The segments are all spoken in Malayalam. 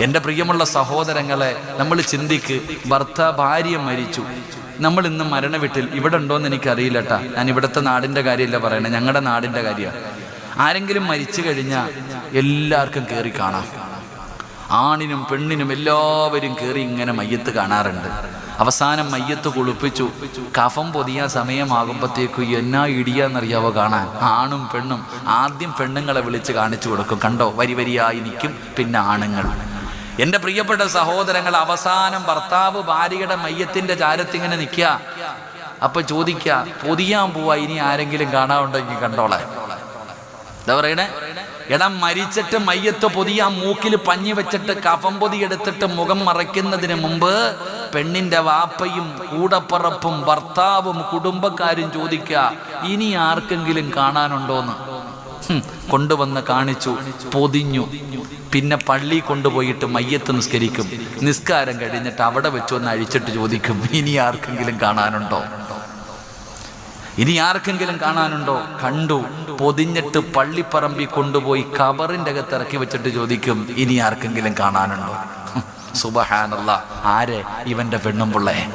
എന്റെ പ്രിയമുള്ള സഹോദരങ്ങളെ നമ്മൾ ചിന്തിക്ക് ഭർത്ത ഭാര്യ മരിച്ചു. നമ്മൾ ഇന്ന് മരണവീട്ടിൽ ഇവിടെ ഉണ്ടോയെന്ന് എനിക്കറിയില്ല കേട്ടാ ഞാൻ ഇവിടുത്തെ നാടിന്റെ കാര്യമല്ല പറയണേ ഞങ്ങളുടെ നാടിന്റെ കാര്യം. ആരെങ്കിലും മരിച്ചു കഴിഞ്ഞാൽ എല്ലാവർക്കും കയറി കാണാം. ആണിനും പെണ്ണിനും എല്ലാവരും കയറി ഇങ്ങനെ മയ്യത്ത് കാണാറുണ്ട്. അവസാനം മയ്യത്ത് കുളിപ്പിച്ചു. കഫം പൊതിയാൻ സമയമാകുമ്പോഴത്തേക്കും എന്നാ ഇടിയാന്നറിയാവോ കാണാൻ? ആണും പെണ്ണും ആദ്യം പെണ്ണുങ്ങളെ വിളിച്ച് കാണിച്ചു കൊടുക്കും. കണ്ടോ? വരി വരിയായി നിൽക്കും. പിന്നെ ആണുങ്ങൾ. എന്റെ പ്രിയപ്പെട്ട സഹോദരങ്ങൾ അവസാനം ഭർത്താവ് ഭാര്യയുടെ മയ്യത്തിന്റെ ചാരത്തിങ്ങനെ നിൽക്കുക അപ്പൊ ചോദിക്കുക പൊതിയാൻ പോവാ ഇനി ആരെങ്കിലും കാണാറുണ്ടെങ്കിൽ കണ്ടോളെ. എന്താ പറയണേ? എടാ മരിച്ചിട്ട് മയ്യത്ത് പൊതിയാ മൂക്കിൽ പഞ്ഞി വെച്ചിട്ട് കഫം പൊതി എടുത്തിട്ട് മുഖം മറയ്ക്കുന്നതിന് മുമ്പ് പെണ്ണിന്റെ വാപ്പയും കൂടപ്പറപ്പും ഭർത്താവും കുടുംബക്കാരും ചോദിക്കുക ഇനി ആർക്കെങ്കിലും കാണാനുണ്ടോന്ന്? കൊണ്ടുവന്ന് കാണിച്ചു പൊതിഞ്ഞു. പിന്നെ പള്ളി കൊണ്ടുപോയിട്ട് മയ്യത്ത് നിസ്കരിക്കും. നിസ്കാരം കഴിഞ്ഞിട്ട് അവിടെ വെച്ച് ഒന്ന് അഴിച്ചിട്ട് ചോദിക്കും ഇനി ആർക്കെങ്കിലും കാണാനുണ്ടോ? ഇനി ആർക്കെങ്കിലും കാണാനുണ്ടോ? കണ്ടു. പൊതിഞ്ഞിട്ട് പള്ളിപ്പറമ്പി കൊണ്ടുപോയി കബറിന്റെ അകത്ത് ഇറക്കി വെച്ചിട്ട് ചോദിക്കും ഇനി ആർക്കെങ്കിലും കാണാനുണ്ടോ? സുബഹാനല്ല. ആരെ? ഇവന്റെ പെണ്ണും പിള്ളേ.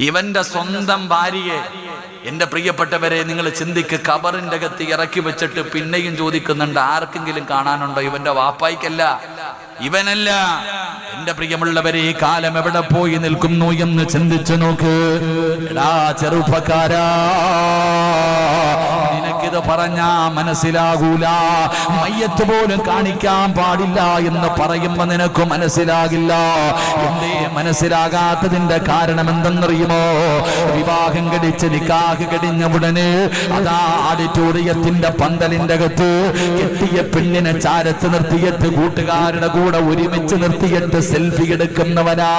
ഇവന്റെ സ്വന്തം ഭാര്യയെ. എന്റെ പ്രിയപ്പെട്ടവരെ നിങ്ങൾ ചിന്തിക്ക് കബറിന്റെ അകത്ത് ഇറക്കി വെച്ചിട്ട് പിന്നെയും ചോദിക്കുന്നുണ്ട് ആർക്കെങ്കിലും കാണാനുണ്ടോ? ഇവന്റെ വാപ്പായിക്കല്ല. ഇവനല്ല. എന്റെ പ്രിയമുള്ളവരെ ഈ കാലം എവിടെ പോയി നിൽക്കുന്നു എന്ന് ചിന്തിച്ചു നോക്ക്. എടാ ചെറുപ്പക്കാരാ. പറഞ്ഞാ മനസ്സിലാകൂല. മയ്യത്ത് പോലും കാണിക്കാൻ പാടില്ല എന്ന് പറയുമ്പോ നിനക്ക് മനസ്സിലാകില്ല. എന്തേ മനസ്സിലാകാത്തതിന്റെ കാരണം എന്തെന്നറിയുമോ? വിവാഹം കടിച്ച് നിക്കാഹ് കടിഞ്ഞ ഉടനെ അതാ ഓഡിറ്റോറിയത്തിന്റെ പന്തലിന്റെ അകത്ത് കെട്ടിയ പെണ്ണിനെ ചാരത്ത് നിർത്തിയിട്ട് കൂട്ടുകാരുടെ കൂടെ ഒരുമിച്ച് നിർത്തിയിട്ട് സെൽഫി എടുക്കുന്നവനാ.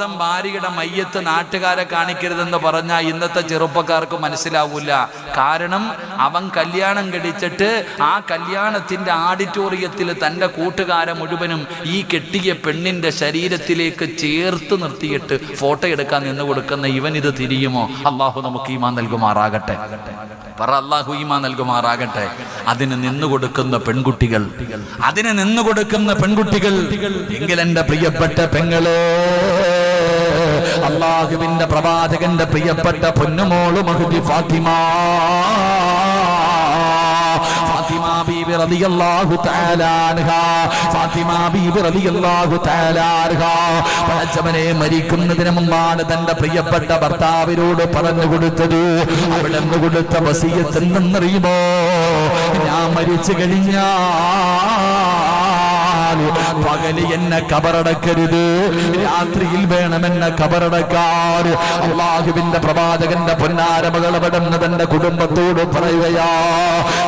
സ്വന്തം ഭാര്യയുടെ മയ്യത്ത് നാട്ടുകാരെ കാണിക്കരുതെന്ന് പറഞ്ഞാൽ ഇന്നത്തെ ചെറുപ്പക്കാർക്ക് മനസ്സിലാവൂല. കാരണം അവൻ കല്യാണം കഴിച്ചിട്ട് ആ കല്യാണത്തിന്റെ ആഡിറ്റോറിയത്തിൽ തന്റെ കൂട്ടുകാരെ മുഴുവനും ഈ കെട്ടിയ പെണ്ണിന്റെ ശരീരത്തിലേക്ക് ചേർത്ത് നിർത്തിയിട്ട് ഫോട്ടോ എടുക്കാൻ നിന്ന് കൊടുക്കുന്ന ഇവൻ ഇത് തിരിയുമോ? അള്ളാഹു നമുക്ക് ഈമാൻ നൽകുമാറാകട്ടെ. പറ അള്ളാഹു ഈമാ നൽകുമാറാകട്ടെ. അതിന് നിന്നു കൊടുക്കുന്ന പെൺകുട്ടികൾ അതിന് നിന്നു കൊടുക്കുന്ന പെൺകുട്ടികൾ. എങ്കിൽ എന്റെ പ്രിയപ്പെട്ട പെങ്ങളെ അള്ളാഹുവിന്റെ പ്രവാചകന്റെ പ്രിയപ്പെട്ട പൊന്നുമോൾ മഹുദി ഫാത്തിമ റളിയല്ലാഹു തആല അൻഹ. ഫാത്തിമ ബീബി റളിയല്ലാഹു തആല അൻഹ. പടച്ചവനെ മരിക്കുന്നതിന് മുമ്പാണ് തന്റെ പ്രിയപ്പെട്ട ഭർത്താവിനോട് പറഞ്ഞു കൊടുത്തത്. അവിടെ നിന്ന് കൊടുത്ത വസിയത്ത് എന്തെന്നറിയുമോ? ഞാൻ മരിച്ചു കഴിഞ്ഞാൽ പകൽ എന്നെ കബറടക്കരുത്. രാത്രിയിൽ വേണം എന്നെ കബറടക്കാൻ അള്ളാഹുവിന്റെ പ്രവാചകന്റെ പൊന്നാരമകൾ അവിടുന്ന് തന്റെ കുടുംബത്തോട് പറയുകയാ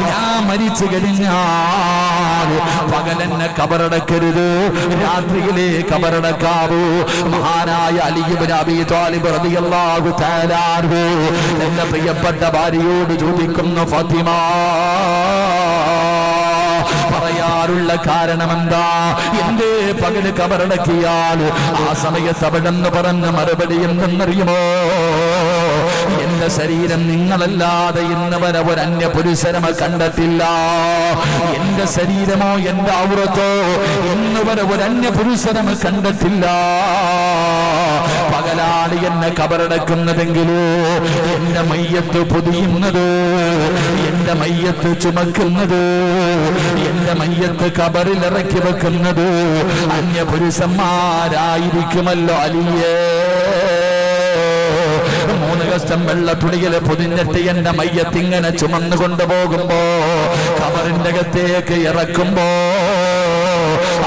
ഞാൻ മരിച്ചു കഴിഞ്ഞാൽ പകലെന്നെ കബറടക്കരുത്. രാത്രിയിലെ കബറടക്കാവൂ. മഹാനായ അലിബിൻ അബി താലിബ് റളിയല്ലാഹു തആല അൻഹു എന്റെ പ്രിയപ്പെട്ട ഭാര്യയോട് ചോദിക്കുന്നു ഫാത്തിമ പറയാറുള്ള കാരണമെന്താ? എന്റെ പകൽ കബറടക്കിയാൽ ആ സമയത്ത് അവിടെന്ന് പറഞ്ഞ മറുപടി എന്തെന്നറിയുമോ? എന്റെ ശരീരം നിങ്ങളല്ലാതെ ഇന്ന് വരെ ഒരു അന്യ കണ്ടെത്തില്ല എന്റെ ശരീരമോ എന്റെ ഔറത്തോ ഇന്ന് വരെ ഒരു അന്യ കണ്ടെത്തില്ല പകലാണ് എന്നെ കബറടക്കുന്നതെങ്കിലോ? എന്റെ മയ്യത്ത് പൊതിയുന്നത്? എന്റെ മയ്യത്ത് ചുമക്കുന്നത്? എന്റെ മയ്യത്ത് കബറിൽ ഇറക്കി വെക്കുന്നത് അന്യപുരുഷന്മാരായിരിക്കുമല്ലോ അലിയേ. മൂന്ന് കഷ്ടം വെള്ളത്തുണിയിൽ പൊതിഞ്ഞിട്ട് എന്റെ മയ്യത്തിങ്ങനെ ചുമന്നു കൊണ്ടുപോകുമ്പോ കബറിന്റെ അകത്തേക്ക് ഇറക്കുമ്പോ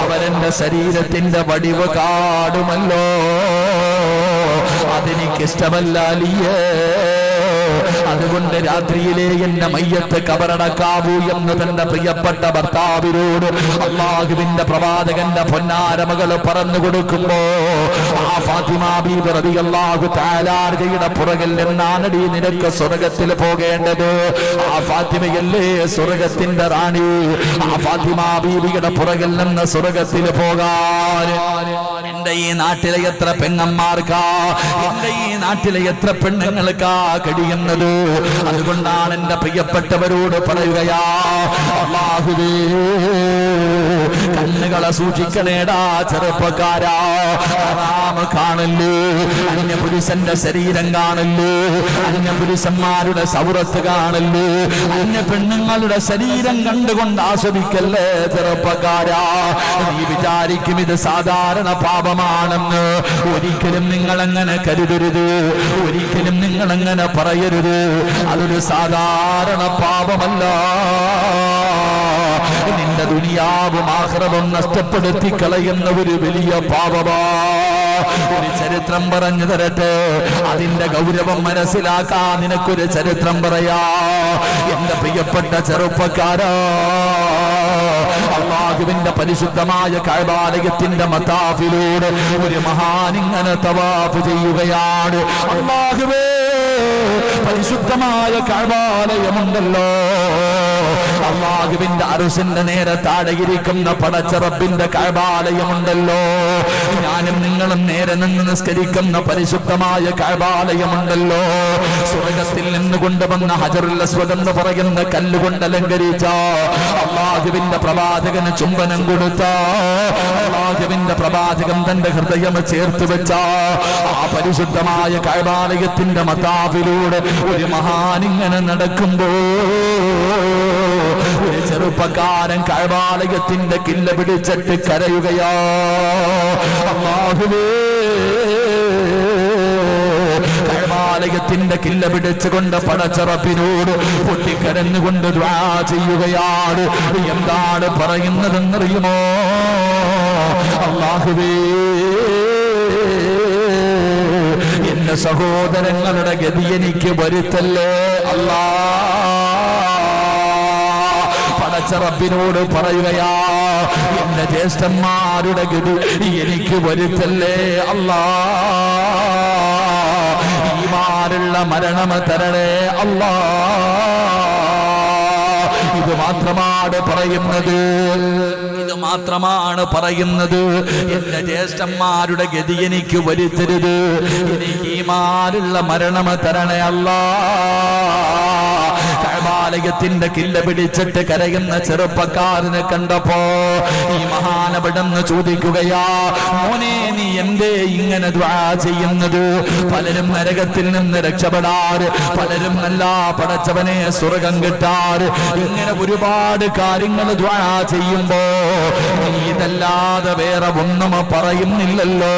അവരെന്റെ ശരീരത്തിന്റെ വടിവ് കാടുമല്ലോ. അതെനിക്കിഷ്ടമല്ല അലിയേ. അതുകൊണ്ട് രാത്രിയിലെ എന്റെ മയ്യത്ത് കബറടക്കാവൂ എന്ന് തന്റെ പ്രിയപ്പെട്ട ഭർത്താവിനോട് അള്ളാഹുവിന്റെ പ്രവാചകന്റെ പൊന്നാരമകൾ പറഞ്ഞു കൊടുക്കുമ്പോ ആ ഫാത്തിമ തആലാർഗയുടെ പുറകിൽ നിന്നാണടി നിനക്ക് സ്വർഗത്തിൽ പോകേണ്ടത്? ആ ഫാത്തിമയല്ലേ സ്വർഗത്തിന്റെ റാണി? ആ ഫാത്തിമ ബീബിയുടെ പുറകിൽ നിന്ന് സ്വർഗത്തിൽ പോകാൻ. എന്റെ ഈ നാട്ടിലെ എത്ര പെങ്ങന്മാർക്കാ? എന്റെ ഈ നാട്ടിലെ എത്ര പെണ്ണുങ്ങൾക്കാ കഴിയുന്നത്? അതുകൊണ്ടാണ് എന്റെ പ്രിയപ്പെട്ടവരോട് പറയുകയാ കണ്ണുകളെ സൂക്ഷിക്കണേടാ ചെറുപ്പക്കാരാ. ഹറാമ് കാണല്ലേ? അന്യ പുരുഷന്റെ ശരീരം കാണല്ലേ? അന്യ പുരുഷന്മാരുടെ സൗറത്ത് കാണല്ലേ? അന്യ പെണ്ണുങ്ങളുടെ ശരീരം കണ്ടുകൊണ്ട് ആസ്വദിക്കല്ലേ ചെറുപ്പക്കാരാ? നീ വിചാരിക്കും ഇത് സാധാരണ പാപമാണെന്ന് ഒരിക്കലും നിങ്ങൾ അങ്ങനെ കരുതരുത്. ഒരിക്കലും നിങ്ങൾ അങ്ങനെ പറയരുത്. അതൊരു സാധാരണ പാപമല്ല. നിന്റെ ദുനിയാവും ആഹ്റവും നഷ്ടപ്പെടുത്തി കളയുന്ന ഒരു വലിയ പാപമാ. ഒരു ചരിത്രം പറഞ്ഞു തരട്ടെ. അതിന്റെ ഗൗരവം മനസ്സിലാക്കാൻ നിനക്കൊരു ചരിത്രം പറയാ. എന്റെ പ്രിയപ്പെട്ട ചെറുപ്പക്കാരാ. അള്ളാഹുവിന്റെ പരിശുദ്ധമായ കഴബാലയത്തിന്റെ മതാഫിലൂടെ ഒരു മഹാനിങ്ങനെ തവാഫ് ചെയ്യുകയാണ്. അള്ളാഹുവേ പരിശുദ്ധമായ കഴിവാലയമുണ്ടല്ലോ അള്ളാഹുവിന്റെ അറുസിന്റെ നേരെ താഴെയിരിക്കുന്ന പടച്ചറപ്പിന്റെ കഴിവാലയമുണ്ടല്ലോ ഞാനും നിങ്ങളും നേരെ നിന്ന് നിസ്കരിക്കുന്ന പരിശുദ്ധമായ കഴിവാലയമുണ്ടല്ലോ സ്വർഗത്തിൽ നിന്ന് കൊണ്ടുവന്ന ഹജറുൽ അസ്വദ് എന്ന് പറയുന്ന കല്ലുകൊണ്ട് അലങ്കരിച്ച അള്ളാഹുവിന്റെ പ്രവാചകന് ചുംബനം കൊടുത്ത അള്ളാഹുവിന്റെ പ്രവാചകൻ തന്റെ ഹൃദയം ചേർത്ത് വെച്ച ആ പരിശുദ്ധമായ കഴിവാലയത്തിന്റെ മതാവിലൂടെ ഒരു മഹാനിങ്ങനെ നടക്കുമ്പോ ഒരു ചെറുപ്പക്കാരൻ കഴവാലയത്തിന്റെ കില്ല പിടിച്ചിട്ട് കരയുകയാ. അള്ളാഹുവേ കഴബാലയത്തിന്റെ കില്ല പിടിച്ചുകൊണ്ട് പടച്ചറപ്പിനോട് പൊട്ടിക്കരഞ്ഞുകൊണ്ട് ദ്വാ ചെയ്യുകയാണ്. എന്താണ് പറയുന്നതെന്നറിയുമോ? അള്ളാഹുവേ സഹോദരങ്ങളുടെ ഗതി എനിക്ക് വരുത്തല്ലേ? അല്ലാ. പടച്ചറപ്പിനോട് പറയുകയാ എന്റെ ജ്യേഷ്ഠന്മാരുടെ ഗതി എനിക്ക് വരുത്തല്ലേ? അല്ലാ. ഈമാരുള്ള മരണം തരണേ അല്ലാ. മാത്രമാണ് പറയുന്നത്. ഇത് മാത്രമാണ് പറയുന്നത്. എന്റെ ജ്യേഷ്ഠന്മാരുടെ ഗതി എനിക്ക് വരുത്തരുത്. എനിക്ക് ഈമാനുള്ള മരണം തരണേ അല്ലാ. കഴബാലയത്തിന്റെ കില്ല പിടിച്ചിട്ട് കരയുന്ന ചെറുപ്പക്കാരനെ കണ്ടപ്പോ ഈ മഹാനപടന്ന് ചോദിക്കുകയാ മോനെ നീ എന്തേ ഇങ്ങനെ ചെയ്യുന്നത്? പലരും നരകത്തിൽ നിന്ന് രക്ഷപ്പെടാറ് പലരും നല്ല പടച്ചവനെ സ്വർഗം കിട്ടാറ് ഇങ്ങനെ ഒരുപാട് കാര്യങ്ങൾ ചെയ്യുമ്പോ നീ ഇതല്ലാതെ വേറെ ഒന്നും പറയുന്നില്ലല്ലോ.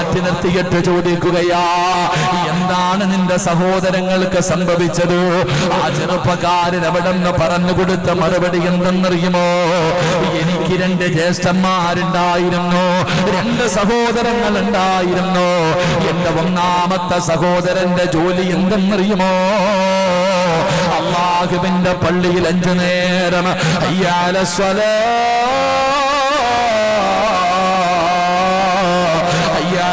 മാറ്റി നിർത്തിയിട്ട് ചോദിക്കുകയാ എന്താണ് നിന്റെ സഹോദരങ്ങൾക്ക് സംഭവിച്ചത്? ആ ചെറുപ്പക്കാരൻ അവിടെ നിന്ന് പറഞ്ഞു കൊടുത്ത മറുപടി എന്തെന്നറിയുമോ? എനിക്ക് രണ്ട് ജ്യേഷ്ഠന്മാരുണ്ടായിരുന്നു രണ്ട് സഹോദരങ്ങൾ ഉണ്ടായിരുന്നു എന്റെ ഒന്നാമത്തെ സഹോദരന്റെ ജോലി എന്തെന്നറിയുമോ? അള്ളാഹുവിന്റെ പള്ളിയിൽ അഞ്ചു നേരം അയ്യാല حي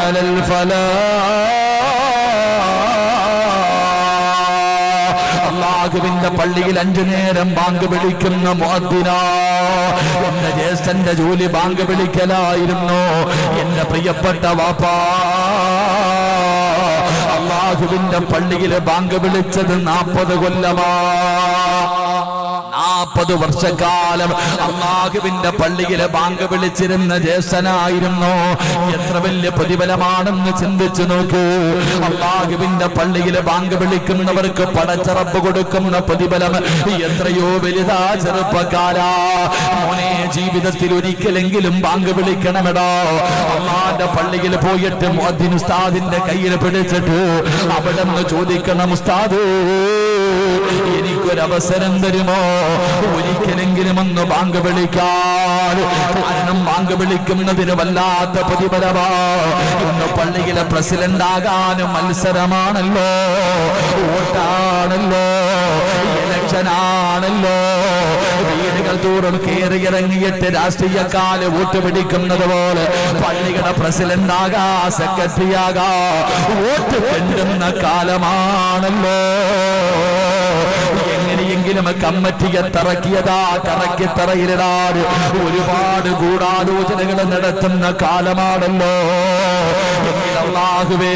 على الفلاح അള്ളാഹുവിന്റെ പള്ളിയിൽ അഞ്ചു നേരം ബാങ്ക് വിളിക്കുന്ന മുഅദ്ദിന എന്റെ ജ്യേഷ്ഠന്റെ ജോലി ബാങ്ക് വിളിക്കലായിരുന്നു എന്റെ പ്രിയപ്പെട്ട വാപ്പാ അള്ളാഹുവിന്റെ പള്ളിയിലെ ബാങ്ക് വിളിച്ചത് നാൽപ്പത് കൊല്ലമാ നാൽപ്പത് വർഷക്കാലം അള്ളാഹുവിന്റെ പള്ളിയിലെ ബാങ്ക് വിളിച്ചിരുന്ന ജ്യേഷ്ഠനായിരുന്നു. എത്ര വലിയ പ്രതിഫലമാണെന്ന് ചിന്തിച്ചു നോക്കൂ. അള്ളാഹുവിന്റെ പള്ളിയിലെ ബാങ്ക് വിളിക്കുന്നവർക്ക് പടച്ചറപ്പ് കൊടുക്കുന്ന പ്രതിഫലം എത്രയോ വലുതാ ചെറുപ്പക്കാരാ. മോനെ ജീവിതത്തിൽ ഒരിക്കലെങ്കിലും ബാങ്ക് വിളിക്കണമെടോ. അള്ളാന്റെ പള്ളിയിൽ പോയിട്ട് മുഅദ്ദിൻ ഉസ്താദിന്റെ കയ്യിൽ പിടിച്ചിട്ട് അവിടെ നിന്ന് ചോദിക്കണം ഉസ്താദ് എനിക്കൊരവസരം തരുമോ? ഒരിക്കലെങ്കിലും ഒന്ന് ബാങ്ക് വിളിക്കാൻ. കാരണം ബാങ്ക് വിളിക്കുന്നതിന് വല്ലാത്ത പ്രതിഫലമാ. പള്ളിയിലെ പ്രസിഡന്റ് ആകാനും മത്സരമാണല്ലോ. വോട്ടാണല്ലോ. ഇലക്ഷനാണല്ലോ. വീടുകൾ തോറും കയറിയിറങ്ങിയിട്ട് രാഷ്ട്രീയക്കാൽ വോട്ട് പിടിക്കുന്നത് പോലെ പള്ളികളുടെ പ്രസിഡന്റ് ആകാ സെക്രട്ടറി ആകാ. വോട്ട് പെണ്ടുന്ന കാലമാണല്ലോ. എങ്ങനെയെങ്കിലും കമ്മറ്റിയെ തറക്കിയതാ കറക്കി തറയിലിടാൻ ഒരുപാട് ഗൂഢാലോചനകൾ നടത്തുന്ന കാലമാണല്ലോ. അള്ളാഹുവേ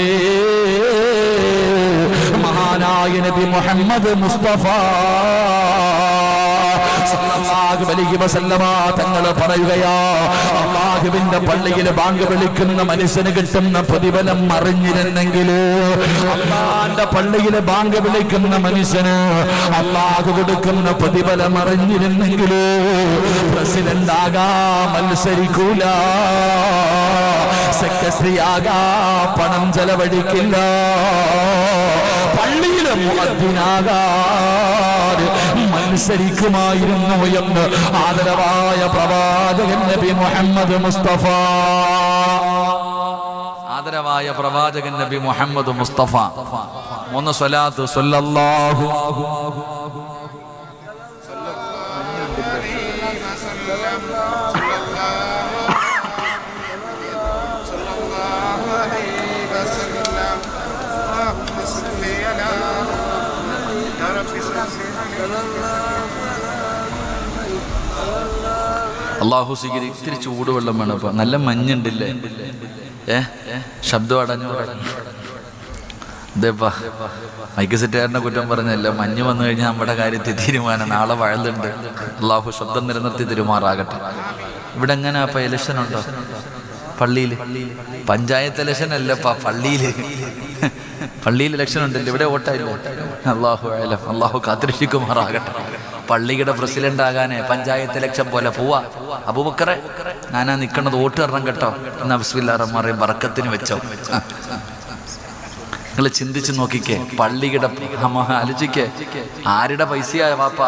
മഹാനായ നബി മുഹമ്മദ് മുസ്തഫ സല്ലല്ലാഹു അലൈഹി തങ്ങൾ പറയുകയാ അള്ളാഹുവിന്റെ പള്ളിയിൽ ബാങ്ക് വിളിക്കുന്ന മനുഷ്യന് കിട്ടുന്ന പ്രതിഫലം അറിഞ്ഞിരുന്നെങ്കിൽ അള്ളാന്റെ പള്ളിയിൽ ബാങ്ക് വിളിക്കുന്ന മനുഷ്യന് അള്ളാഹു കൊടുക്കുന്ന പ്രതിഫലം അറിഞ്ഞിരുന്നെങ്കിൽ പ്രസിഡന്റ് ആകാ മത്സരിക്കൂല. സെക്രട്ടറി ആകാ പണം ചെലവഴിക്കില്ല. പള്ളിയിലെ മുഅദ്ദിനാകാതെ മത്സരിക്കുമായിരുന്നു എന്ന് ആദരവായ പ്രവാചകൻ നബി മുഹമ്മദ് മുസ്തഫ. ആദരവായ പ്രവാചകൻ നബി മുഹമ്മദ് മുസ്തഫ. മൂന്ന് സ്വലാത്ത് സ്വല്ലല്ലാഹു അള്ളാഹു സ്വീകരി ഇത്തിരി ചൂടുവെള്ളം വേണം അപ്പൊ നല്ല മഞ്ഞുണ്ടില്ലേ? ഏ? ശബ്ദം അടഞ്ഞു ഇതേപ്പാ മൈക്ക് സെറ്റുകാരനെ കുറ്റം പറഞ്ഞല്ല. മഞ്ഞ് വന്നു കഴിഞ്ഞാൽ നമ്മുടെ കാര്യത്തിൽ തീരുമാനം. നാളെ വഴലുണ്ട് അള്ളാഹു ശബ്ദം നിലനിർത്തി തിരുമാറാകട്ടെ. ഇവിടെ എങ്ങനെ അപ്പൊ ഇലക്ഷൻ ഉണ്ടോ? പള്ളിയിൽ പഞ്ചായത്ത് ഇലക്ഷൻ അല്ലപ്പാ പള്ളിയിൽ പള്ളിയിൽ ഇലക്ഷൻ ഉണ്ടല്ലോ. ഇവിടെ വോട്ടായില്ല? അള്ളാഹു അല്ലാഹു അള്ളാഹു കാത്തിരക്ഷിക്കുമാറാകട്ടെ. പള്ളിയുടെ പ്രസിഡന്റ് ആകാനേ പഞ്ചായത്ത് ഇലക്ഷൻ പോലെ പോവാ. അബൂബക്കറെ ഞാനാ നിക്കണത് വോട്ട് തരണം കേട്ടോ. എന്നാ ബിസ്മില്ലാ വറക്കത്തിന് വെച്ചോ. നിങ്ങൾ ചിന്തിച്ച് നോക്കിക്കേ പള്ളിയുടെ ആലോചിക്കേ ആരുടെ പൈസയായ വാപ്പ?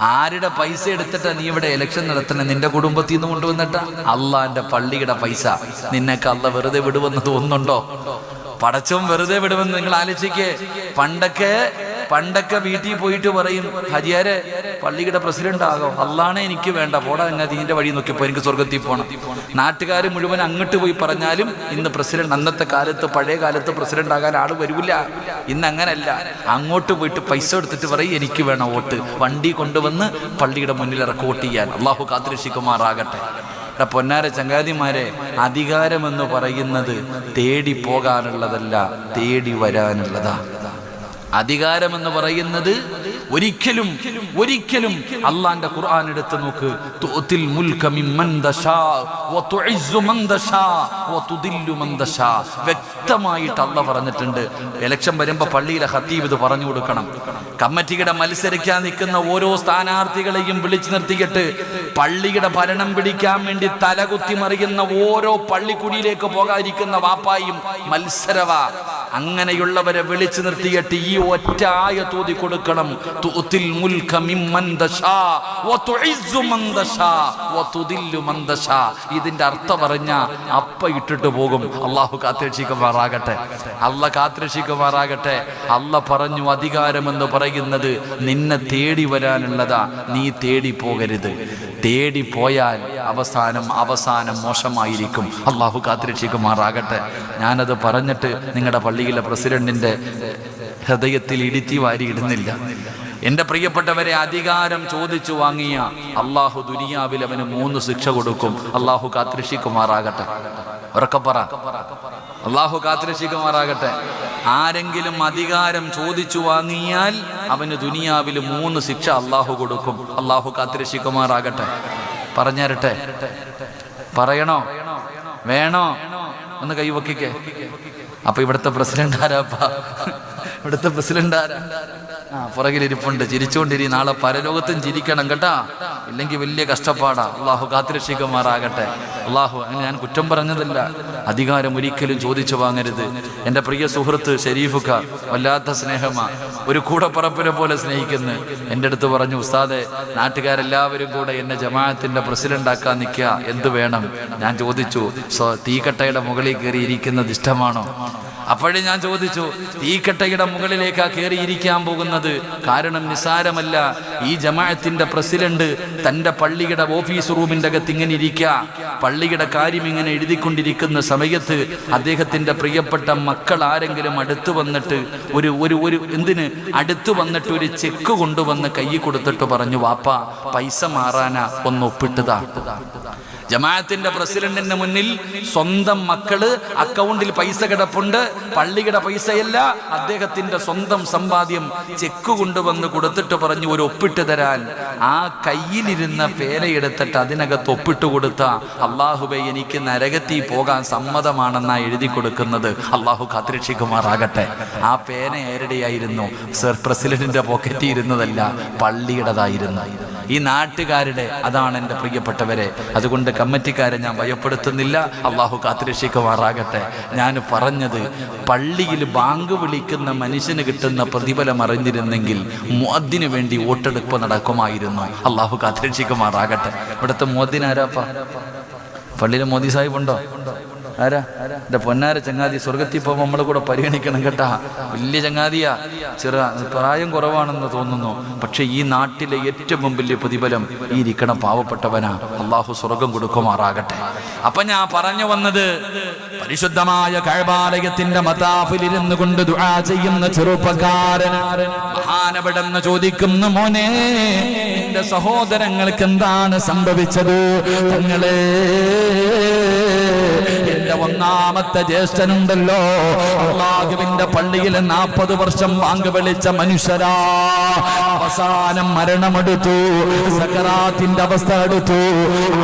ആരുടെ പൈസ എടുത്തിട്ടാ നീ ഇവിടെ ഇലക്ഷൻ നടത്തണേ നിന്റെ കുടുംബത്തിൽ നിന്ന് കൊണ്ടുവന്നിട്ടാ? അള്ളാന്റെ പള്ളിയുടെ പൈസ. നിന്നൊക്കെ അല്ല വെറുതെ വിടുവെന്ന് തോന്നുന്നുണ്ടോ? പടച്ചവും വെറുതെ വിടുമെന്ന് നിങ്ങൾ ആലോചിക്കേ. പണ്ടൊക്കെ പണ്ടൊക്കെ വീട്ടിൽ പോയിട്ട് പറയും ഹരിയാരെ പള്ളിയുടെ പ്രസിഡന്റ് ആകോ. അല്ലാണെ എനിക്ക് വേണ്ട. പോടാ എന്നാ ഇതിന്റെ വഴി നോക്കിയപ്പോ എനിക്ക് സ്വർഗത്തിൽ പോകണം നാട്ടുകാർ മുഴുവൻ അങ്ങോട്ട് പോയി പറഞ്ഞാലും ഇന്ന് പ്രസിഡന്റ് അന്നത്തെ കാലത്ത് പഴയ കാലത്ത് പ്രസിഡന്റ് ആകാൻ ആൾ വരില്ല ഇന്ന് അങ്ങനല്ല. അങ്ങോട്ട് പോയിട്ട് പൈസ എടുത്തിട്ട് പറയും എനിക്ക് വേണം വോട്ട്. വണ്ടി കൊണ്ടുവന്ന് പള്ളിയുടെ മുന്നിൽ ഇറക്കി വോട്ട് ചെയ്യാൻ. അള്ളാഹു കാത്തിരക്ഷിക്കുമാറാകട്ടെ. പൊന്നാര ചങ്ങാതിമാരെ അധികാരമെന്ന് പറയുന്നത് തേടി പോകാനുള്ളതല്ല തേടി വരാനുള്ളതാ. അധികാരമെന്ന് പറയുന്നത് ഒരിക്കലും ഒരിക്കലും അള്ളാന്റെ ഖുർആൻ എടുത്ത് നോക്ക്. വ്യക്തമായിട്ട് അള്ള പറഞ്ഞിട്ടുണ്ട്. ഇലക്ഷൻ വരുമ്പോ പള്ളിയിലെ ഹത്തീബ് ഇത് പറഞ്ഞു കൊടുക്കണം. കമ്മിറ്റിയുടെ മത്സരിക്കാൻ നിൽക്കുന്ന ഓരോ സ്ഥാനാർത്ഥികളെയും വിളിച്ചു നിർത്തിയിട്ട് പള്ളിയുടെ ഭരണം പിടിക്കാൻ വേണ്ടി തലകുത്തി മറിയുന്ന ഓരോ പള്ളിക്കുടിയിലേക്ക് പോകാതിരിക്കുന്ന വാപ്പായും മത്സരവാ. അങ്ങനെയുള്ളവരെ വിളിച്ചു നിർത്തിയിട്ട് ഈ ഒറ്റ ആയ തൂതി കൊടുക്കണം. ഇതിന്റെ അർത്ഥം പറഞ്ഞ അപ്പ ഇട്ടിട്ട് പോകും. അള്ളാഹു കാത്തിരക്ഷിക്കുമാറാകട്ടെ. അല്ല കാത്തിരക്ഷിക്കുമാറാകട്ടെ. അല്ല പറഞ്ഞു അധികാരമെന്ന് പറയുന്നത് നിന്നെ തേടി വരാനുള്ളതാ. നീ തേടി പോകരുത്. തേടി പോയാൽ അവസാനം അവസാനം മോശമായിരിക്കും. അള്ളാഹു കാത്തിരക്ഷിക്കുമാറാകട്ടെ. ഞാനത് പറഞ്ഞിട്ട് നിങ്ങളുടെ പള്ളിയിലെ പ്രസിഡന്റിന്റെ ഹൃദയത്തിൽ ഇടിത്തി വാരിയിടുന്നില്ല എന്റെ പ്രിയപ്പെട്ടവരെ അധികാരം ചോദിച്ചു വാങ്ങിയ അള്ളാഹു ദുനിയാവിൽ അവന് മൂന്ന് ശിക്ഷ കൊടുക്കും. അള്ളാഹു കാത്തിരക്ഷിക്കുമാറാകട്ടെ. ഉറക്കപ്പറ അള്ളാഹു കാത്തിരക്ഷിക്കുമാറാകട്ടെ. ആരെങ്കിലും അധികാരം ചോദിച്ചു വാങ്ങിയാൽ അവന് ദുനിയാവിൽ മൂന്ന് ശിക്ഷ അള്ളാഹു കൊടുക്കും. അള്ളാഹു കാത്തിരക്ഷിക്കുമാറാകട്ടെ. പറഞ്ഞരട്ടെ? പറയണോ? വേണോ? ഒന്ന് കൈവക്കിക്കേ അപ്പൊ ഇവിടുത്തെ പ്രസിഡന്റ് ആരാപ്പാ ഇവിടുത്തെ പ്രസിഡന്റ് ആരാ? ആ പുറകിലിരിപ്പുണ്ട്. ചിരിച്ചുകൊണ്ടിരി നാളെ പരലോകത്തും ചിരിക്കണം കേട്ടാ. ഇല്ലെങ്കിൽ വലിയ കഷ്ടപ്പാടാ. അള്ളാഹു കാത്തിരക്ഷിക്കുമാറാകട്ടെ. അള്ളാഹു അങ്ങനെ ഞാൻ കുറ്റം പറഞ്ഞതല്ല. അധികാരം ഒരിക്കലും ചോദിച്ചു വാങ്ങരുത്. എന്റെ പ്രിയ സുഹൃത്ത് ഷെരീഫുക്ക വല്ലാത്ത സ്നേഹമാ. ഒരു കൂടപ്പറപ്പിനെ പോലെ സ്നേഹിക്കുന്നു. എന്റെ അടുത്ത് പറഞ്ഞു ഉസ്താദെ നാട്ടുകാരെല്ലാവരും കൂടെ എന്നെ ജമാഅത്തിന്റെ പ്രസിഡന്റ് ആക്കാൻ നിൽക്കുക. എന്ത് വേണം? ഞാൻ ചോദിച്ചു തീക്കട്ടയുടെ മുകളിൽ കയറി ഇരിക്കുന്നത് ഇഷ്ടമാണോ? അപ്പോഴേ ഞാൻ ചോദിച്ചു തീക്കട്ടയുടെ മുകളിലേക്കാ കയറിയിരിക്കാൻ പോകുന്നത്? കാരണം നിസാരമല്ല. ഈ ജമാഅത്തിന്റെ പ്രസിഡന്റ് തന്റെ പള്ളിയുടെ ഓഫീസ് റൂമിന്റെ അകത്ത് ഇങ്ങനെ ഇരിക്കുക പള്ളിയുടെ കാര്യം ഇങ്ങനെ എഴുതിക്കൊണ്ടിരിക്കുന്ന സമയത്ത് അദ്ദേഹത്തിന്റെ പ്രിയപ്പെട്ട മക്കൾ ആരെങ്കിലും അടുത്ത് വന്നിട്ട് ഒരു ഒരു ഒരു എന്തിന്? അടുത്ത് വന്നിട്ട് ഒരു ചെക്ക് കൊണ്ടുവന്ന് കൈ കൊടുത്തിട്ട് പറഞ്ഞു വാപ്പ പൈസ മാറാനാ ഒന്ന് ഒപ്പിട്ടതാ. ജമാഅത്തിന്റെ പ്രസിഡന്റിന്റെ മുന്നിൽ സ്വന്തം മക്കൾ അക്കൗണ്ടിൽ പൈസ കിടപ്പുണ്ട് പള്ളിയുടെ പൈസയല്ല അദ്ദേഹത്തിന്റെ സ്വന്തം സമ്പാദ്യം ചെക്ക് കൊണ്ടുവന്ന് കൊടുത്തിട്ട് പറഞ്ഞു ഒരു ഒപ്പിട്ട് തരാൻ. ആ കയ്യിലിരുന്ന പേനയെടുത്തിട്ട് അതിനകത്ത് ഒപ്പിട്ട് കൊടുത്ത അള്ളാഹുബെ എനിക്ക് നരകത്തിൽ പോകാൻ സമ്മതമാണെന്നാ എഴുതി കൊടുക്കുന്നത്. അള്ളാഹു കാത്തിരക്ഷിക്കുമാറാകട്ടെ. ആ പേന ആരുടെയായിരുന്നു? സർ പ്രസിഡന്റിന്റെ പോക്കറ്റിൽ ഇരുന്നതല്ല പള്ളിയുടേതായിരുന്നു. ഈ നാട്ടുകാരുടെ അതാണ് എന്റെ പ്രിയപ്പെട്ടവരെ. അതുകൊണ്ട് കമ്മിറ്റിക്കാരെ ഞാൻ ഭയപ്പെടുത്തുന്നില്ല. അള്ളാഹു കാത്തിരക്ഷിക്കുമാറാകട്ടെ. ഞാൻ പറഞ്ഞത് പള്ളിയിൽ ബാങ്ക് വിളിക്കുന്ന മനുഷ്യന് കിട്ടുന്ന പ്രതിഫലം അറിഞ്ഞിരുന്നെങ്കിൽ മുഅദ്ദിന് വേണ്ടി വോട്ടെടുപ്പ് നടക്കുമായിരുന്നു. അള്ളാഹു കാത്തിരക്ഷിക്കുമാറാകട്ടെ. ഇവിടുത്തെ മുഅദ്ദിനാരാപ്പ പള്ളിയിൽ മോദി സാഹിബ് ഉണ്ടോ? ആരാ? എന്റെ പൊന്നാര ചങ്ങാതി സ്വർഗത്തിൽ പോകുമ്പോൾ നമ്മളെ കൂടെ പരിഗണിക്കണം കേട്ടാ. വലിയ ചങ്ങാതിയാ. ചെറു പ്രായം കുറവാണെന്ന് തോന്നുന്നു. പക്ഷെ ഈ നാട്ടിലെ ഏറ്റവും വലിയ പ്രതിഫലം ഈ ഇരിക്കണ പാവപ്പെട്ടവനാ. അള്ളാഹു സ്വർഗം കൊടുക്കുമാറാകട്ടെ. അപ്പൊ ഞാൻ പറഞ്ഞു വന്നത് പരിശുദ്ധമായ കഴബാലയത്തിന്റെ മതാഫിലിരുന്നു കൊണ്ട് ദുആ ചെയ്യുന്ന ചെറുപ്പക്കാരൻ മഹാനവിടെന്ന് ചോദിക്കുന്നു മോനെ എന്റെ സഹോദരങ്ങൾക്ക് എന്താണ് സംഭവിച്ചത്? തങ്ങളെ എന്റെ ഒന്നാമത്തെ ജ്യേഷ്ഠനുണ്ടല്ലോ. അള്ളാഹുവിന്റെ പള്ളിയിൽ നാൽപ്പത് വർഷം വാങ്ക് വിളിച്ച മനുഷ്യരാ. അവസാനം മരണമെടുത്തു. സക്കറാത്തിന്റെ അവസ്ഥ എടുത്തു.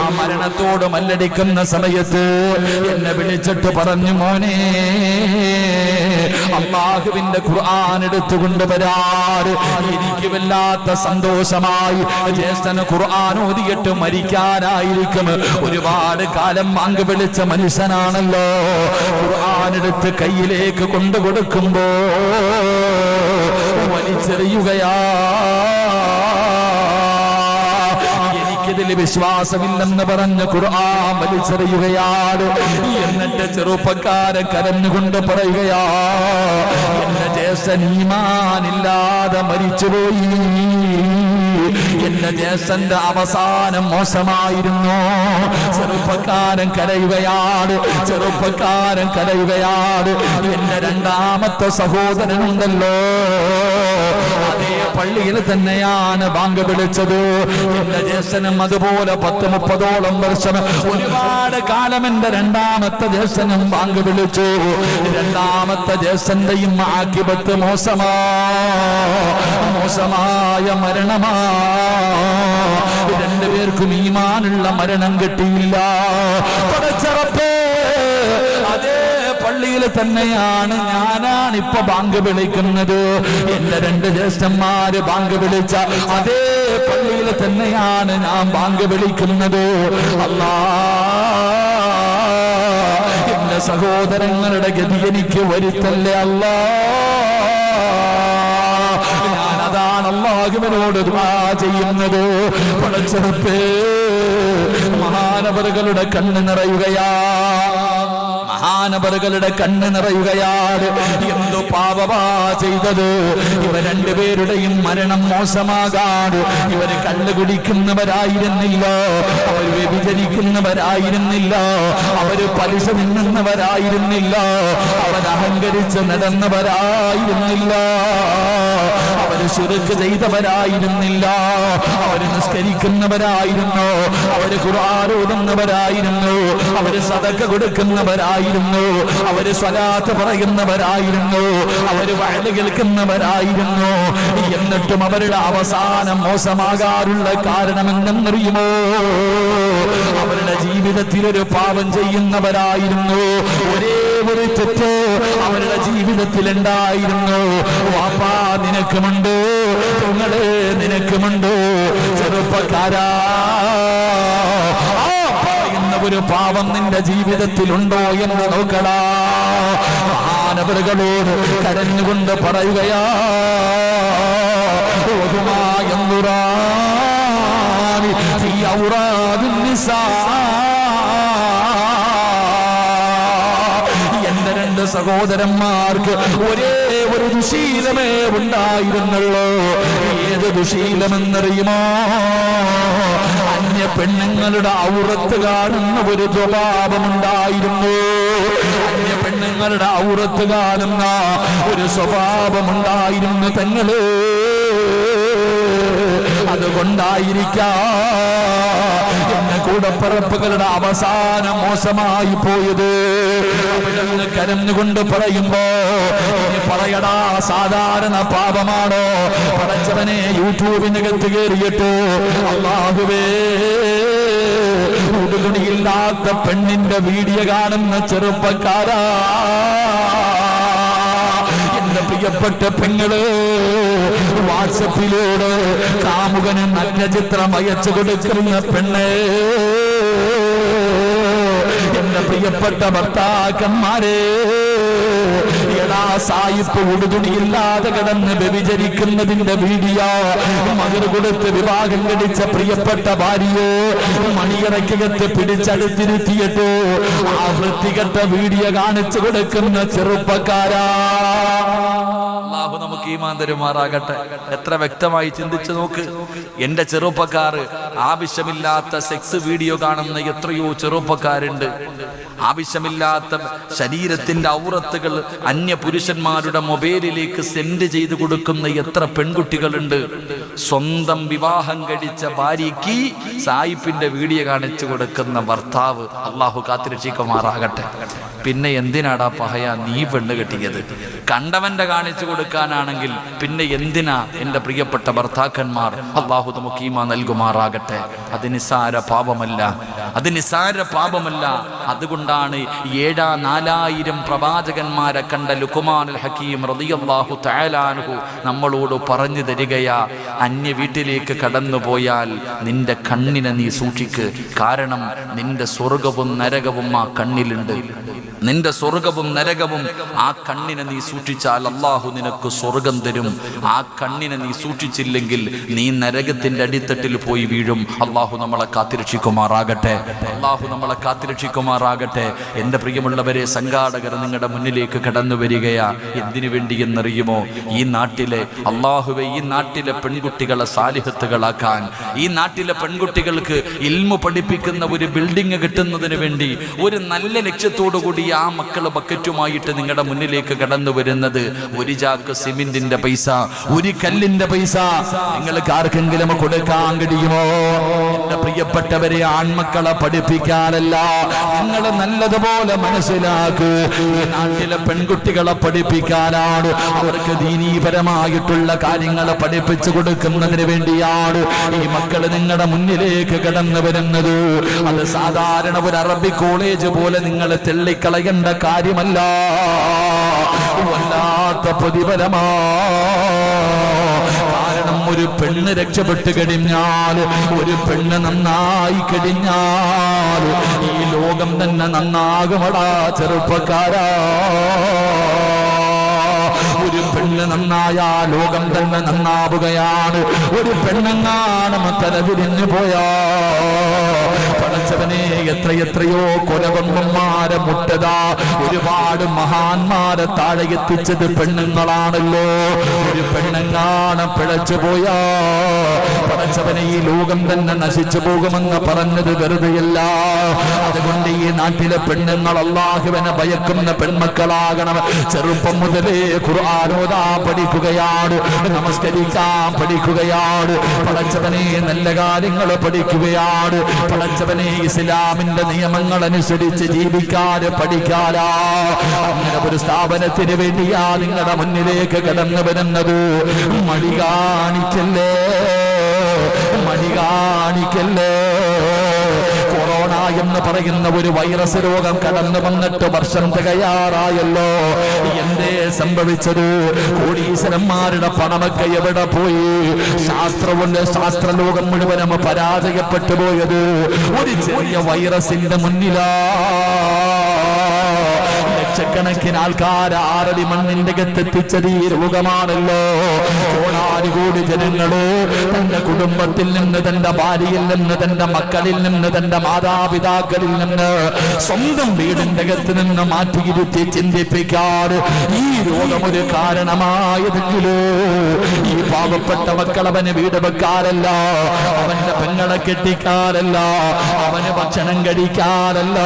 ആ മരണത്തോട് മല്ലടിക്കുന്ന സമയത്ത് എന്നെ വിളിച്ചിട്ട് പറഞ്ഞു മോനെ അള്ളാഹുവിന്റെ ഖുർആൻ എടുത്തുകൊണ്ട് വരാറ് എനിക്ക് വല്ലാത്ത സന്തോഷമായി. ജ്യേഷ്ഠന് ഖുർആൻ ഓതിയിട്ട് മരിക്കാനായിരിക്കും. ഒരുപാട് കാലം വാങ്ക് വിളിച്ച മനുഷ്യനാണല്ലോ. ഖുർആൻ എടുത്ത് കയ്യിലേക്ക് കൊണ്ടു കൊടുക്കുമ്പോ വലിച്ചെറിയുകയാ. എനിക്കിതിൽ വിശ്വാസമില്ലെന്ന് പറഞ്ഞ് ഖുർആൻ വലിച്ചെറിയുകയാണ്. എന്നിട്ട് ചെറുപ്പക്കാരെ കരഞ്ഞുകൊണ്ട് പറയുകയാ എന്റെ ജ്യേഷ്ഠൻ ഈമാനില്ലാതെ മരിച്ചുപോയി. എന്റെ ജ്യേഷ്ഠന്റെ അവസാനം മോശമായിരുന്നു. ചെറുപ്പക്കാരൻ കരയുകയാണ് ചെറുപ്പക്കാരൻ കരയുകയാണ് എന്റെ രണ്ടാമത്തെ സഹോദരനുണ്ടല്ലോ. അതേ പള്ളിയിൽ തന്നെയാണ് ബാങ്ക് വിളിച്ചത്. എന്റെ ജ്യേഷ്ഠനും അതുപോലെ പത്ത് മുപ്പതോളം വർഷം ഒരുപാട് കാലം എന്റെ രണ്ടാമത്തെ ജ്യേഷ്ഠനും ബാങ്ക് വിളിച്ചു. രണ്ടാമത്തെ ജ്യേഷ്ഠന്റെയും ആക്കിപത്ത് മോശമാ മോശമായ മരണമാ. രണ്ടുപേർക്കും ഈമാനുള്ള മരണം കിട്ടിയില്ല. അതേ പള്ളിയിൽ തന്നെയാണ് ഞാനാണ് ഇപ്പൊ ബാങ്ക് വിളിക്കുന്നത്. എന്റെ രണ്ട് ജ്യേഷ്ഠന്മാര് ബാങ്ക് വിളിച്ച അതേ പള്ളിയിൽ തന്നെയാണ് ഞാൻ ബാങ്ക് വിളിക്കുന്നത്. അല്ലാ എന്റെ സഹോദരങ്ങളുടെ ഗതി എനിക്ക് വരുത്തല്ലേ? അല്ലാ. അതാണ് അള്ളാഹുവിനോട് ചെയ്യുന്നത്. പടച്ചെറുപ്പേ മഹാനവറുകളുടെ കണ്ണ് നിറയുകയാ. മഹാനവറുകളുടെ കണ്ണ് നിറയുകയാണ്. എന്തു പാപമാ ചെയ്തത്? ഇവ രണ്ടുപേരുടെയും മരണം മോശമാകാട് ഇവർ കണ്ണുകുടിക്കുന്നവരായിരുന്നില്ല അവർ വ്യഭിചരിക്കുന്നവരായിരുന്നില്ല. അവർ പലിശ നിന്നുന്നവരായിരുന്നില്ല അവർ അഹങ്കരിച്ച് നടന്നവരായിരുന്നില്ല. അവർ ചുരുക്ക് ചെയ്തവരായിരുന്നില്ല. അവർ നിസ്കരിക്കുന്നവരായിരുന്നു. അവർ കുറാറോടുന്നവരായിരുന്നു അവർ സതക്ക കൊടുക്കുന്നവരായിരുന്നു. അവർ സ്വലാത്ത് പറയുന്നവരായിരുന്നു? അവർ വയൽ കേൾക്കുന്നവരായിരുന്നു? എന്നിട്ടും അവരുടെ അവസാനം മോശമാകാറുള്ള കാരണം എന്തെന്നറിയുമോ അവരുടെ ജീവിതത്തിൽ ഒരു പാപം ചെയ്യുന്നവരായിരുന്നു? ഒരേ ഒരു തെറ്റ് അവരുടെ ജീവിതത്തിൽ ഉണ്ടായിരുന്നു? വാപ്പാ നിനക്കുമുണ്ട്? പെങ്ങളെ നിനക്കുമുണ്ട്? ചെറുപ്പക്കാരാ ഒരു പാവം നിന്റെ ജീവിതത്തിലുണ്ടോ എന്ന് നോക്കടാ. മഹാനവറുകളോട് കരഞ്ഞുകൊണ്ട് പറയുകയാ എന്റെ രണ്ട് സഹോദരന്മാർക്ക് ഒരേ ഒരു ദുശീലമേ ഉണ്ടായിരുന്നുള്ളൂ. ഏത് ദുശീലമെന്നറിയുമോ? പെണ്ണുങ്ങളുടെ ഔറത്ത് കാണുന്ന ഒരു സ്വഭാവമുണ്ടായിരുന്നു. അന്യ പെണ്ണുങ്ങളുടെ ഔറത്ത് കാണുന്ന ഒരു സ്വഭാവമുണ്ടായിരുന്നു തങ്ങൾ. അതുകൊണ്ടായിരിക്കാം കൂടെ കൂടപ്പിറപ്പുകളുടെ അവസാനം മോശമായി പോയത്. കരഞ്ഞുകൊണ്ട് പറയുമ്പോ പറയടാ സാധാരണ പാപമാണോ? പടച്ചവനെ യൂട്യൂബിനകത്ത് കയറിയിട്ട് അള്ളാഹുവേ ഉടുതുണിയില്ലാത്ത പെണ്ണിന്റെ വീഡിയോ കാണുന്ന ചെറുപ്പക്കാരാ. എന്റെ പ്രിയപ്പെട്ട പെങ്ങൾ വാട്സപ്പിലൂടെ കാമുകന് നല്ല ചിത്രം അയച്ചു കൊടുക്കുന്ന പെണ്ണ്. എന്റെ പ്രിയപ്പെട്ട ഭർത്താക്കന്മാരെ എടാ സായിപ്പ് ഉടുതുണിയില്ലാതെ കിടന്ന് വ്യഭിചരിക്കുന്നതിന്റെ വീഡിയോ. മകർ കൊടുത്ത് വിവാഹം കടിച്ച പ്രിയപ്പെട്ട ഭാര്യയോ മണിയറയ്ക്കകത്ത് പിടിച്ചടുത്തിരുത്തിയിട്ടോ. ആ വൃത്തികെട്ട വീഡിയോ കാണിച്ചു കൊടുക്കുന്ന ചെറുപ്പക്കാരാ. അള്ളാഹു നമുക്ക് ഈമാൻ തരുമാറാകട്ടെ. എത്ര വ്യക്തമായി ചിന്തിച്ചു നോക്ക്. എന്റെ ചെറുപ്പക്കാർ ആവശ്യമില്ലാത്ത സെക്സ് വീഡിയോ കാണുന്ന എത്രയോ ചെറുപ്പക്കാരുണ്ട്. ആവശ്യമില്ലാത്ത ശരീരത്തിന്റെ ഔറത്തുകൾ അന്യ പുരുഷന്മാരുടെ മൊബൈലിലേക്ക് സെൻഡ് ചെയ്തു കൊടുക്കുന്ന എത്ര പെൺകുട്ടികളുണ്ട്. സ്വന്തം വിവാഹം കഴിച്ച ഭാര്യയ്ക്ക് സായിപ്പിന്റെ വീഡിയോ കാണിച്ചു കൊടുക്കുന്ന ഭർത്താവ് അള്ളാഹു കാത്തിരക്ഷിക്കുമാറാകട്ടെ. പിന്നെ എന്തിനാടാ പഹയ? നീ പെണ്ണ് കെട്ടിയത്. കണ്ടവന്റെ കാണിച്ചു കൊടുക്കാനാണെങ്കിൽ പിന്നെ എന്തിനാ എന്റെ പ്രിയപ്പെട്ട ഭർത്താക്കന്മാർ? അള്ളാഹു ഈമ നൽകുമാറാകട്ടെ. അത് നിസാര പാപമല്ല. അത് നിസാര പാപമല്ല. അതുകൊണ്ടാണ് ഏഴാ നാലായിരം പ്രവാചകന്മാരെ കണ്ട ലുക്കുമാൻ ഹക്കീം റളിയല്ലാഹു തആലാൻഹു നമ്മളോട് പറഞ്ഞു തരികയാ അന്യ വീട്ടിലേക്ക് കടന്നു പോയാൽ നിന്റെ കണ്ണിനെ നീ സൂക്ഷിക്ക്. കാരണം നിന്റെ സ്വർഗവും നരകവും ആ കണ്ണിലുണ്ട്. നിന്റെ സ്വർഗവും നരകവും ആ കണ്ണിനെ നീ സൂക്ഷിച്ചാൽ അള്ളാഹു നിനക്ക് സ്വർഗം തരും. ആ കണ്ണിനെ നീ സൂക്ഷിച്ചില്ലെങ്കിൽ നീ നരകത്തിന്റെ അടിത്തട്ടിൽ പോയി വീഴും. അള്ളാഹു നമ്മളെ കാത്തിരക്ഷിക്കുമാറാകട്ടെ. അള്ളാഹു നമ്മളെ കാത്തിരക്ഷിക്കുമാറാകട്ടെ. എന്റെ പ്രിയമുള്ളവരെ സംഘാടകർ നിങ്ങളുടെ മുന്നിലേക്ക് കടന്നു വരികയാ. എന്തിനു വേണ്ടി എന്നറിയുമോ? ഈ നാട്ടിലെ അള്ളാഹുവെ ഈ നാട്ടിലെ പെൺകുട്ടികളെ സാലിഹത്തുകളാക്കാൻ ഈ നാട്ടിലെ പെൺകുട്ടികൾക്ക് ഇൽമു പഠിപ്പിക്കുന്ന ഒരു ബിൽഡിംഗ് കിട്ടുന്നതിന് വേണ്ടി ഒരു നല്ല ലക്ഷ്യത്തോടു കൂടി ആ മക്കൾ ബക്കറ്റുമായിട്ട് നിങ്ങളുടെ മുന്നിലേക്ക് കടന്നു വരുന്നത് ഒരു ചാക്ക് സിമെന്റിന്റെ പൈസ ഒരു കല്ലിന്റെ പൈസ നിങ്ങൾക്ക് ആർക്കെങ്കിലും കൊടുക്കാൻ കഴിയുമോ? എന്റെ പ്രിയപ്പെട്ടവരെ ആൺമക്കളെ പഠിപ്പിക്കാനല്ല നിങ്ങൾ നല്ലതുപോലെ മനസ്സിലാക്കൂ. നാട്ടിലെ പെൺകുട്ടികളെ പഠിപ്പിക്കാനാണ് അവർക്ക് ദീനീപരമായിട്ടുള്ള കാര്യങ്ങളെ പഠിപ്പിച്ചു കൊടുക്കുന്നതിന് വേണ്ടിയാണ് ഈ മക്കൾ നിങ്ങളുടെ മുന്നിലേക്ക് കടന്നു വരുന്നത്. അത് സാധാരണ ഒരു അറബി കോളേജ് പോലെ നിങ്ങൾ തെള്ളിക്കളയേണ്ട കാര്യമല്ല. വല്ലാത്ത പ്രതിഫലമാ. കാരണം ഒരു പെണ്ണ് രക്ഷപ്പെട്ട് കഴിഞ്ഞാൽ ഒരു പെണ്ണ് നന്നായി കഴിഞ്ഞാൽ ഈ ലോകം തന്നെ നന്നാകുമടാ ചെറുപ്പക്കാരാ. പെണ്ണ് നന്നായാ ലോകം തന്നെ നന്നാവുകയാണ്. ഒരു പെണ്ണങ്ങാണ് പെണ്ണെങ്ങാനും തലതിരിഞ്ഞു പോയാ? പടച്ചവനെ എത്രയെത്രയോ കൊലകൊമ്പന്മാരെ മുട്ടതാ. ഒരുപാട് മഹാന്മാരെ താഴെ എത്തിച്ചത് പെണ്ണുങ്ങളാണല്ലോ. ഒരു പെണ്ണങ്ങാണ് പിഴച്ചു പോയാ? പടച്ചവനെ ഈ ലോകം തന്നെ നശിച്ചു പോകുമെന്ന് പറഞ്ഞത് വെറുതെയല്ല. അതുകൊണ്ട് ഈ നാട്ടിലെ പെണ്ണുങ്ങൾ അള്ളാഹുവിനെ ഭയക്കുന്ന പെൺമക്കളാകണം. ചെറുപ്പം മുതലേ ഖുർആാനോദാ പഠിക്കുകയാണ് നമസ്കരിക്കാൻ പഠിക്കുകയാണ് പടച്ചവനെ നല്ല കാര്യങ്ങൾ പഠിക്കുകയാണ് പടച്ചവനെ ഇസ്ലാമിന്റെ നിയമങ്ങൾ അനുസരിച്ച് ജീവിക്കാൻ പഠിക്കാനാ അങ്ങനെ ഒരു സ്ഥാപനത്തിന് വേണ്ടിയാ നിങ്ങളുടെ മുന്നിലേക്ക് കടന്നു വരുന്നത്. മടി കാണിക്കല്ലേ? മടി കാണിക്കല്ലേ? എന്ന് പറയുന്ന ഒരു വൈറസ് രോഗം കടന്നു വന്നിട്ട് വർഷം തികയാറായല്ലോ. എന്തേ സംഭവിച്ചത്? കോടീശ്വരന്മാരുടെ പണമൊക്കെ എവിടെ പോയി? ശാസ്ത്രവും ശാസ്ത്രലോകം മുഴുവനും പരാജയപ്പെട്ടു പോയത് ഒരു ചെറിയ വൈറസിന്റെ മുന്നിലാ. ലക്ഷക്കണക്കിന് ആൾക്കാർ ആരടി മണ്ണിന്റെ കത്തെത്തിച്ചത് ഈ രോഗമാണല്ലോ. കോടാനുകൂടി ജനങ്ങൾ തന്റെ കുടുംബത്തിൽ നിന്ന് തന്റെ ഭാര്യയിൽ നിന്ന് തന്റെ മക്കളിൽ നിന്ന് തന്റെ മാതാപിതാക്കളിൽ നിന്ന് സ്വന്തം വീടിന്റെ അകത്ത് നിന്ന് മാറ്റിയിരുത്തി ചിന്തിപ്പിക്കാറ്. ഈ രോഗം ഒരു കാരണമായതെങ്കിലോ? ഈ പാവപ്പെട്ട മക്കൾ അവന് വീട് വെക്കാറല്ല അവന്റെ പെങ്ങളെ കെട്ടിക്കാറല്ല അവന് ഭക്ഷണം കഴിക്കാറല്ല.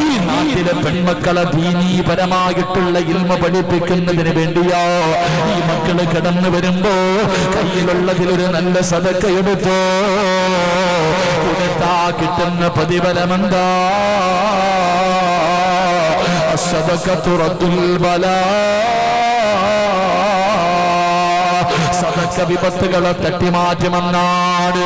ഈ നാട്ടിലെ പെൺമക്കളെ ദീനീപരമായിട്ടുള്ള ഇൽമ പഠിപ്പിക്കുന്നതിന് വേണ്ടിയോ ഈ മക്കൾ കടന്നു വരുമ്പോ കയ്യിലുള്ളതിലൊരു നല്ല സതക്ക എടുത്തോ? കൊടുത്താ കിട്ടുന്ന പ്രതിഫലമെന്താ? അസദഖത്തു തുറത്തുൽ ബലാ. സദക്ക വിപത്തുകളെ തട്ടിമാറ്റുമെന്നാണ്.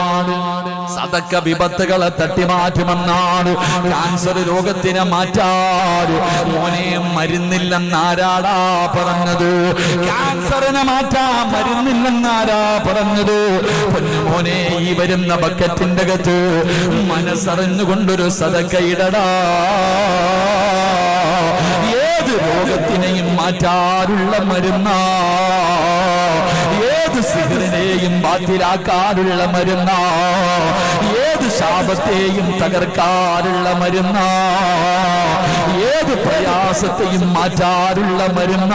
സദക്ക വിപത്തുകളെ തട്ടിമാറ്റുമെന്നാണ്. ക്യാൻസർ രോഗത്തിനെ മാറ്റാറ് മോനെ മരുന്നില്ലെന്നാരാടാ പറഞ്ഞത്. ക്യാൻസറിനെ മാറ്റാ മരുന്നില്ലെന്നാരാ പറഞ്ഞത്. മോനെ ഈ വരുന്ന ബക്കറ്റിന്റെ അകത്ത് മനസ്സറിഞ്ഞുകൊണ്ടൊരു സദക്ക ഇടടാ. ഏത് രോഗത്തിനെയും മാറ്റാറുള്ള മരുന്നാ. സിഹറിനെയും ബാത്തിലാക്കാനുള്ള മരുന്ന. ഏത് ശാപത്തെയും തകർക്കാനുള്ള മരുന്ന. ഏത് പ്രയാസത്തെയും മാറ്റാറുള്ള മരുന്ന.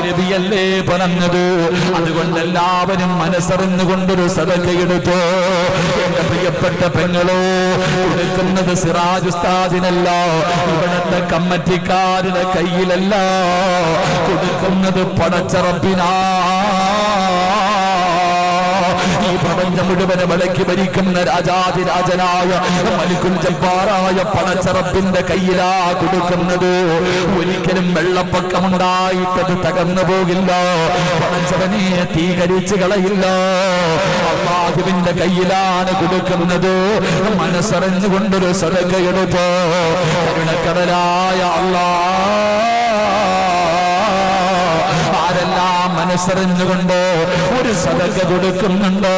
തിരവിയല്ലേ പറഞ്ഞത്? അതുകൊണ്ട് എല്ലാവരും മനസ്സറിഞ്ഞുകൊണ്ടൊരു സദക്കയെടുത്തു എന്റെ പ്രിയപ്പെട്ട പെങ്ങളോ കൊടുക്കുന്നത് സിറാജുസ്താദിനല്ല ഇവിടത്തെ കമ്മറ്റിക്കാരുടെ കയ്യിലല്ല. കൊടുക്കുന്നത് പടച്ചറപ്പിനാ പ്രപഞ്ചം മുഴുവനെ വിളക്കി ഭരിക്കുന്ന രാജാതിരാജനായ മലിക്കുൽ ജബ്ബാറായ പണച്ചറപ്പിന്റെ കയ്യിലാ കൊടുക്കുന്നത്. ഒരിക്കലും വെള്ളപ്പൊക്കമുണ്ടായിട്ടത് തകർന്നു പോകില്ല. പണച്ചവനെ തീകരിച്ചു കളയില്ല. അള്ളാഹുവിന്റെ കയ്യിലാണ് കൊടുക്കുന്നത്. മനസ്സറിഞ്ഞുകൊണ്ടൊരു സദകയെടുത്ത് കരുണക്കടലായ അള്ളാ മനസ്സറിഞ്ഞുകൊണ്ട് ഒരു സദക കൊടുക്കുന്നുണ്ടോ?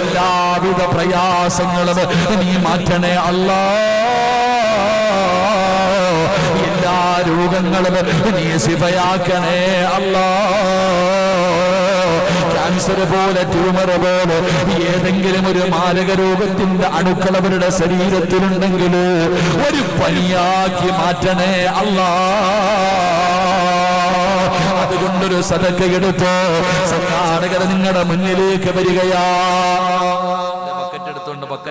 എല്ലാവിധ പ്രയാസങ്ങളും നീ മാറ്റണേ അല്ലാ. എല്ലാ രോഗങ്ങളും നീ ശിവയാക്കണേ അല്ലാ. ക്യാൻസർ പോലെ ട്യൂമർ പോലെ ഏതെങ്കിലും ഒരു മാരക രോഗത്തിന്റെ അണുക്കൾ അവരുടെ ഒരു പനിയാക്കി മാറ്റണേ അല്ലാ. അതുകൊണ്ടൊരു സതക്കെടുത്ത് സംഘാടകർ നിങ്ങളുടെ മുന്നിലേക്ക് വരികയാ.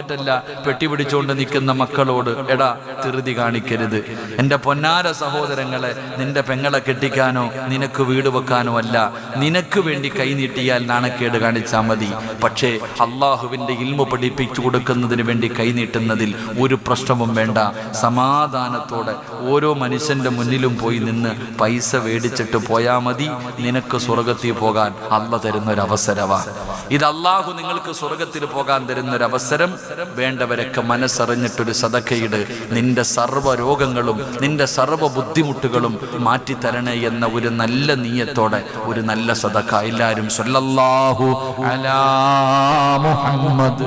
എടുത്തോണ്ട് പെട്ടി പിടിച്ചുകൊണ്ട് നിൽക്കുന്ന മക്കളോട് എടാ തിരുതി കാണിക്കരുത്. എന്റെ പൊന്നാര സഹോദരങ്ങളെ നിന്റെ പെങ്ങളെ കെട്ടിക്കാനോ നിനക്ക് വീട് വെക്കാനോ അല്ല. നിനക്ക് വേണ്ടി കൈനീട്ടിയാൽ നാണക്കേട് കാണിച്ചാൽ മതി. പക്ഷേ അള്ളാഹുവിന്റെ ഇൽമ പഠിപ്പിച്ചു കൊടുക്കുന്നതിന് വേണ്ടി കൈനീട്ടുന്നതിൽ ഒരു പ്രശ്നവും വേണ്ട. സമാധാനത്തോടെ ഓരോ മനുഷ്യന്റെ മുന്നിലും പോയി നിന്ന് പൈസ മേടിച്ചിട്ട് പോയാൽ മതി. നിനക്ക് സ്വർഗത്തിൽ പോകാൻ അല്ല തരുന്നൊരവസരവാ. ഇത് അള്ളാഹു നിങ്ങൾക്ക് സ്വർഗത്തിൽ പോകാൻ തരുന്നൊരവസരം വേണ്ടവരൊക്കെ മനസ്സറിഞ്ഞിട്ടൊരു സദക്കയിട് നിന്റെ സർവ രോഗങ്ങളും നിന്റെ സർവ ബുദ്ധിമുട്ടുകളും മാറ്റിത്തരണേ എന്ന ഒരു നല്ല നീയത്തോടെ ഒരു നല്ല സദക്ക എല്ലാവരും സല്ലല്ലാഹു അലാ മുഹമ്മദ്.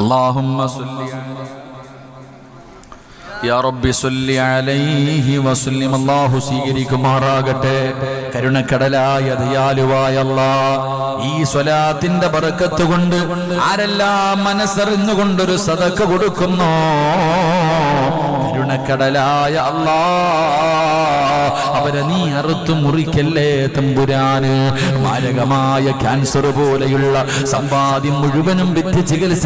اللهم صل യാ റബ്ബി സല്ലി അലൈഹി വസല്ലം അല്ലാഹു സ്വീകരിക്കുമാറാകട്ടെ കരുണക്കടലായ ദയാലുവായ അല്ലാ ഈ സ്വലാത്തിന്റെ ബറക്കത്ത് കൊണ്ട് ആരെല്ലാം മനസ്സറിഞ്ഞുകൊണ്ടൊരു സദക്ക കൊടുക്കുന്നു കരുണക്കടലായ അല്ലാ അവരെ നീ അറുത്തു മുറിക്കല്ലേ തമ്പുരാന് മാരകമായ ക്യാൻസർ പോലെയുള്ള സമ്പാദ്യം മുഴുവനും വിറ്റ് ചികിത്സ